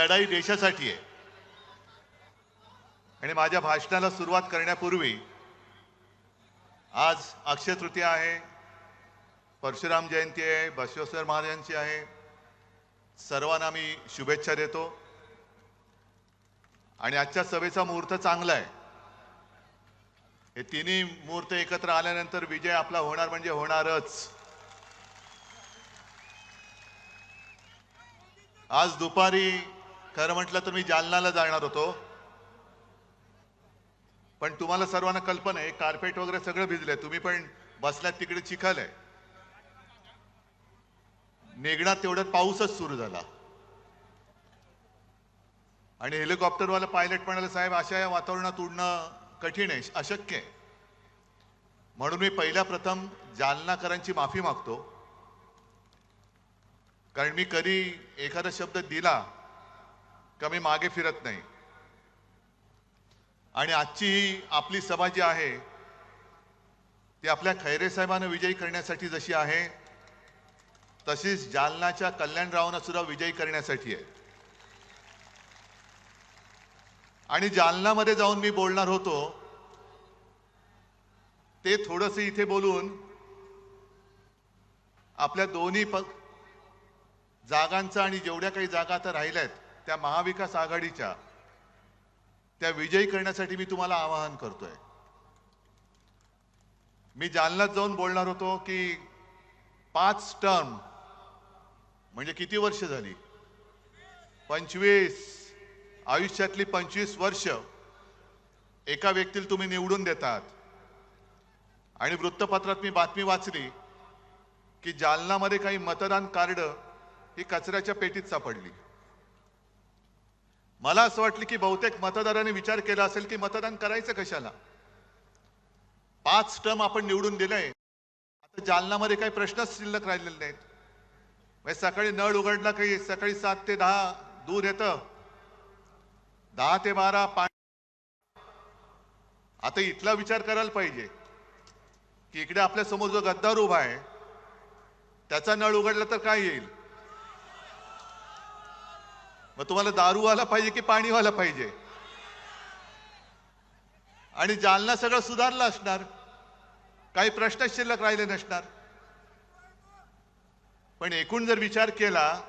लढाई देशासाठी आहे. आणि माझ्या भाषणाला सुरुवात करण्यापूर्वी आज अक्षय तृतीया आहे परशुराम जयंती आहे बसवेश्वर महाराजांची आहे. सर्वांना मी शुभेच्छा देतो. आणि आजच्या सभेचा मुहूर्त चांगला आहे. हे तिन्ही मुहूर्त एकत्र आल्यानंतर विजय आपला होणार म्हणजे होणारच. आज दुपारी खरं म्हटलं तर मी जालनाला जाणार होतो. पण तुम्हाला सर्वांना कल्पना आहे कार्पेट वगैरे सगळं भिजलंय. तुम्ही पण बसल्यात तिकडे चिखल आहे. निघण्यात तेवढ्यात पाऊसच सुरू झाला. आणि हेलिकॉप्टरवाला पायलट म्हणाले साहेब अशा या वातावरणात उडणं कठीण आहे अशक्य आहे. म्हणून मी पहिल्या प्रथम जालनाकरांची माफी मागतो. कारण मी कधी एखादा शब्द दिला का मी मागे फिरत नाही. आणि आजची ही आपली सभा जी आहे ती आपल्या खैरे साहेबांना विजयी करण्यासाठी जशी आहे तशीच जालनाच्या कल्याणरावांना सुद्धा विजयी करण्यासाठी आहे. आणि जालनामध्ये जाऊन मी बोलणार होतो ते थोडस इथे बोलून आपल्या दोन्ही प जागांचा आणि जेवढ्या काही जागा आता राहिल्या आहेत त्या महाविकास आघाडीच्या त्या विजयी करण्यासाठी मी तुम्हाला आवाहन करतोय. मी जालन्यात जाऊन बोलणार होतो की पाच टर्म म्हणजे किती वर्ष झाली? पंचवीस आयुष्यातली पंचवीस वर्ष एका व्यक्तीला तुम्ही निवडून देतात. आणि वृत्तपत्रात मी बातमी वाचली की जालनामध्ये काही मतदान कार्ड ही कचऱ्याच्या पेटीत सापडली. मला असं वाटलं की बहुतेक मतदारांनी विचार केला असेल की मतदान करायचं कशाला? पाच टर्म आपण निवडून दिलंय. आता जालनामध्ये काही प्रश्नच शिल्लक राहिलेले नाहीत. म्हणजे सकाळी नळ उघडला काही सकाळी सात ते दहा दूध येतं. दहा ते बारा पाणी आता इथला विचार करायला पाहिजे. की इकडे आपल्यासमोर जो गद्दार उभा आहे त्याचा नळ उघडला तर काय येईल? मग तुम्हाला दारू आला पाहिजे की पाणी व्हायला पाहिजे? आणि जालना सगळं सुधारलं असणार. काही प्रश्न शिल्लक राहिले नसणार. पण एकूण जर विचार केला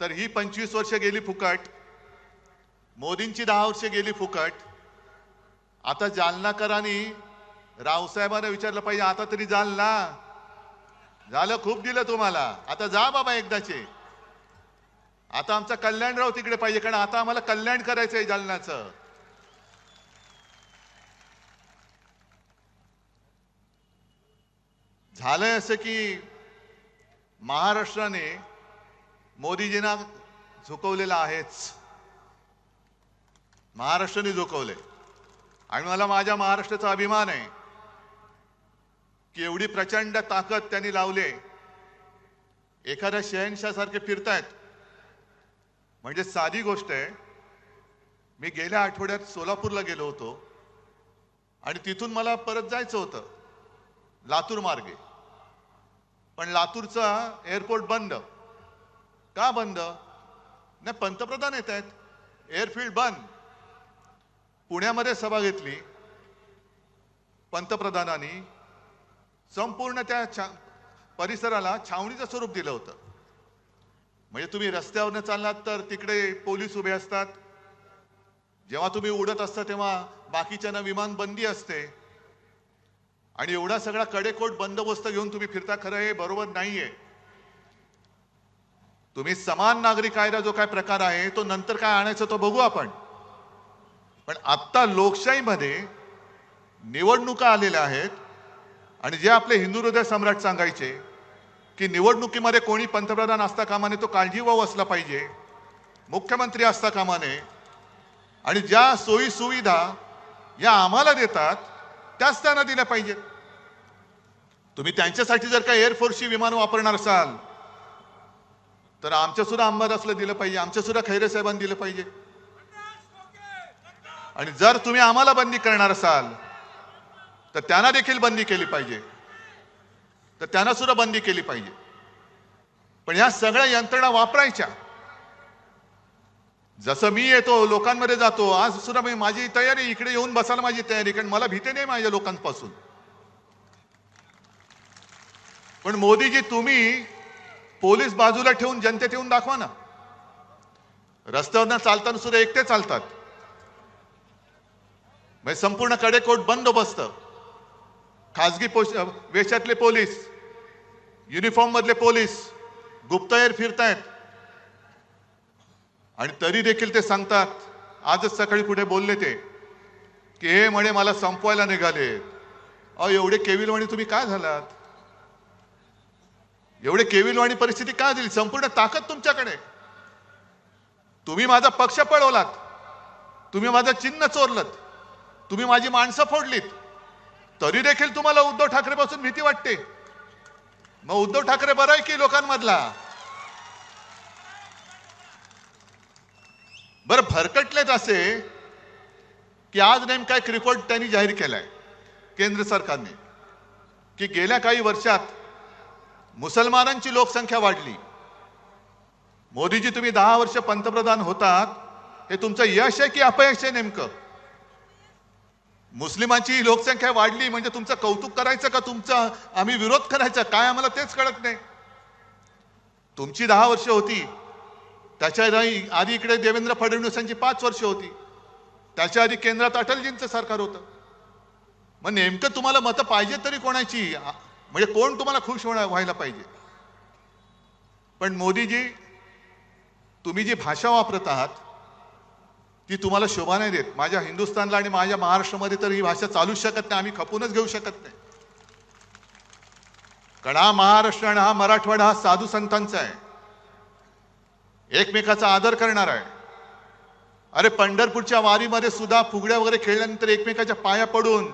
तर ही पंचवीस वर्ष गेली फुकट मोदींची दहा वर्ष गेली फुकट. आता जालनाकरांनी रावसाहेबांना विचारलं पाहिजे आता तरी जालना झालं खूप दिलं तुम्हाला. आता जा बाबा एकदाचे. आता आमचा कल्याणराव तिकडे पाहिजे कारण आता आम्हाला कल्याण करायचंय जालन्याचं. झालंय असं की महाराष्ट्राने मोदीजींना झुकवलेलं आहेच. महाराष्ट्राने झुकवले आणि मला माझ्या महाराष्ट्राचा अभिमान आहे की एवढी प्रचंड ताकद त्यांनी लावले एखाद्या शहनशासारखे फिरतायत म्हणजे साधी गोष्ट आहे. मी गेल्या आठवड्यात सोलापूरला गेलो होतो. आणि तिथून मला परत जायचं होतं. लातूर मार्गे. पण लातूरचा एअरपोर्ट बंद. का बंद? नाही पंतप्रधान येत आहेत. एअरफील्ड बंद. पुण्यामध्ये सभा घेतली. पंतप्रधानांनी संपूर्ण त्या छा परिसराला छावणीचं स्वरूप दिलं होतं. म्हणजे तुम्ही रस्त्यावरनं चाललात तर तिकडे पोलीस उभे असतात. जेव्हा तुम्ही उडत असता तेव्हा बाकीच्यांना विमान बंदी असते. आणि एवढा सगळा कडेकोट बंदोबस्त घेऊन तुम्ही फिरता खरं हे बरोबर नाहीये. तुम्ही समान नागरिक कायदा जो काय प्रकार आहे तो नंतर काय आणायचा तो बघू आपण. पण आत्ता लोकशाहीमध्ये निवडणुका आलेल्या आहेत. आणि जे आपले हिंदू हृदय सम्राट सांगायचे की निवडणुकीमध्ये कोणी पंतप्रधान असता कामाने तो काळजीवाहू असला पाहिजे. मुख्यमंत्री असता कामाने. आणि ज्या सोयी सुविधा या आम्हाला देतात त्याच त्यांना दिल्या पाहिजेत. तुम्ही त्यांच्यासाठी जर का एअरफोर्सची विमान वापरणार असाल तर आमच्या सुद्धा अंबादासला दिलं पाहिजे. आमच्या सुद्धा खैरे साहेबांनी दिलं पाहिजे. आणि जर तुम्ही आम्हाला बंदी करणार असाल तर त्यांना देखील बंदी केली पाहिजे. तर त्यांना सुद्धा बंदी केली पाहिजे. पण या सगळ्या यंत्रणा वापरायच्या. जसं मी येतो लोकांमध्ये जातो आज सुद्धा मी माझी तयारी इकडे येऊन बसायला माझी तयारी कारण मला भीती नाही माझ्या लोकांपासून. पण मोदीजी तुम्ही पोलीस बाजूला ठेवून जनतेत येऊन दाखवा ना. रस्त्यावरनं चालताना सुद्धा एकटे चालतात. म्हणजे संपूर्ण कडेकोट बंदोबस्त. खाजगी पोश वेशातले पोलीस युनिफॉर्म मधले पोलीस गुप्तहेर फिरतायत. आणि तरी देखील ते सांगतात आजच सकाळी कुठे बोलले ते की हे म्हणे मला संपवायला निघाले. अहो एवढे केविलवाणी तुम्ही काय झालात? एवढे केविलवाणी परिस्थिती का दिली? संपूर्ण ताकद तुमच्याकडे. तुम्ही माझा पक्ष पळवलात. तुम्ही माझं चिन्ह चोरलत. तुम्ही माझी माणसं फोडलीत. तरी देखील तुम्हाला उद्धव ठाकरे पासून भीती वाटते. मग उद्धव ठाकरे बरं आहे की लोकांमधला? बरं भरकटलेत असे की आज नेमका एक रिपोर्ट त्यांनी जाहीर केलाय केंद्र सरकारने. की गेल्या काही वर्षात मुसलमानांची लोकसंख्या वाढली. मोदीजी तुम्ही दहा वर्ष पंतप्रधान होतात. हे तुमचं यश आहे की अपयश आहे नेमकं? मुस्लिमांची लोकसंख्या वाढली म्हणजे तुमचं कौतुक करायचं का तुमचं? आम्ही विरोध करायचा. काय आम्हाला तेच कळत नाही. तुमची दहा वर्ष होती. त्याच्या आधी आधी इकडे देवेंद्र फडणवीसांची पाच वर्ष होती. त्याच्या आधी केंद्रात अटलजींचं सरकार होतं. मग नेमकं तुम्हाला मतं पाहिजे तरी कोणाची? म्हणजे कोण तुम्हाला खुश होणार व्हायला पाहिजे? पण मोदीजी तुम्ही जी भाषा वापरत आहात ती तुम्हाला शोभा नाही देत. माझ्या हिंदुस्थानला आणि माझ्या महाराष्ट्रामध्ये तर ही भाषा चालूच शकत नाही. आम्ही खपूनच घेऊ शकत नाही. कारण हा महाराष्ट्र आणि हा मराठवाडा हा साधू संतांचा आहे. एकमेकाचा आदर करणार आहे. अरे पंढरपूरच्या वारीमध्ये सुद्धा फुगड्या वगैरे खेळल्यानंतर एकमेकाच्या पाया पडून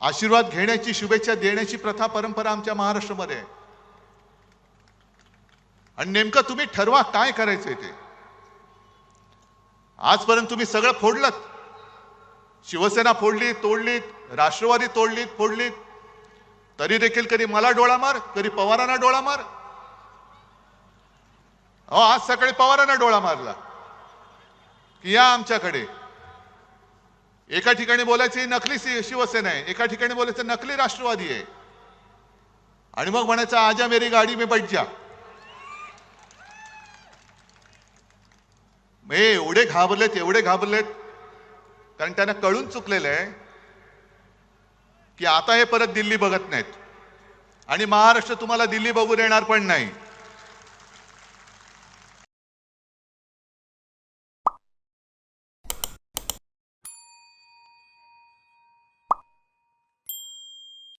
आशीर्वाद घेण्याची शुभेच्छा देण्याची प्रथा परंपरा आमच्या महाराष्ट्रामध्ये आहे. आणि नेमकं तुम्ही ठरवा काय करायचंय ते. आजपर्यंत तुम्ही सगळं फोडलं शिवसेना फोडली तोडलीत राष्ट्रवादी तोडलीत फोडलीत. तरी देखील कधी मला डोळा मार कधी पवारांना डोळा मार. अहो आज सकाळी पवारांना डोळा मारला. की या आमच्याकडे. एका ठिकाणी बोलायची नकली शिवसेना आहे एका ठिकाणी बोलायचं नकली राष्ट्रवादी आहे. आणि मग म्हणायचं आजा मेरी गाडी मी बैठ जा. हे एवढे घाबरलेत एवढे घाबरलेत. कारण त्यांना कळून चुकलेलं आहे की आता हे परत दिल्ली बघत नाहीत. आणि महाराष्ट्र तुम्हाला दिल्ली बघू देणार पण नाही.